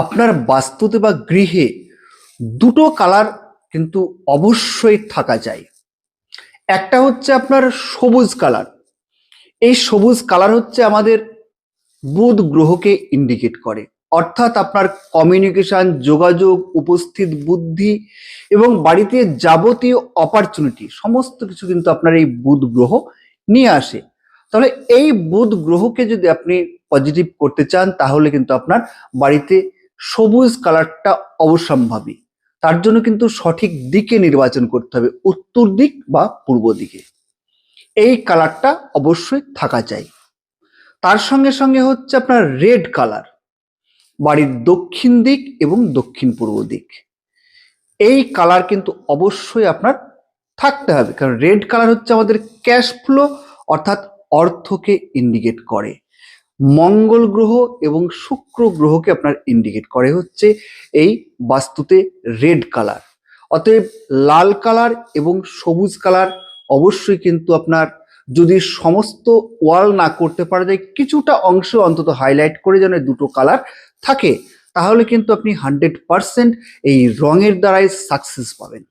আপনার বাস্তুতে বা গৃহে দুটো কালার কিন্তু অবশ্যই থাকা যায়। একটা হচ্ছে আপনার সবুজ কালার। এই সবুজ কালার হচ্ছে আমাদের বুধ গ্রহকে ইন্ডিকেট করে। অর্থাৎ আপনার কমিউনিকেশন যোগাযোগ, উপস্থিত বুদ্ধি এবং বাড়িতে যাবতীয় অপরচুনিটি সমস্ত কিছু কিন্তু আপনার এই বুধ গ্রহ নিয়ে আসে। তাহলে এই বুধ গ্রহকে যদি আপনি পজিটিভ করতে চান, তাহলে কিন্তু আপনার বাড়িতে সবুজ কালারটা অবশ্যম্ভাবী তার জন্য কিন্তু সঠিক দিকে নির্বাচন করতে হবে, উত্তর দিক বা পূর্ব দিকে। এই কালারটা অবশ্যই থাকা চাই। তার সঙ্গে সঙ্গে হচ্ছে আপনার রেড কালার, বাড়ির দক্ষিণ দিক এবং দক্ষিণ পূর্ব দিক। এই কালার কিন্তু অবশ্যই আপনার থাকতে হবে, কারণ রেড কালার হচ্ছে আমাদের ক্যাশ ফ্লো, অর্থাৎ অর্থকে ইন্ডিকেট করে। মঙ্গল গ্রহ এবং শুক্র গ্রহকে আপনার ইন্ডিকেট করে হচ্ছে এই বাস্তুতে রেড কালার অতএব লাল কালার এবং সবুজ কালার অবশ্যই কিন্তু আপনার যদি সমস্ত ওয়াল না করতে পারা যায়, কিছুটা অংশ অন্তত হাইলাইট করে যেন দুটো কালার থাকে, তাহলে কিন্তু আপনি হান্ড্রেড পারসেন্ট এই রঙের দ্বারাই সাকসেস পাবেন।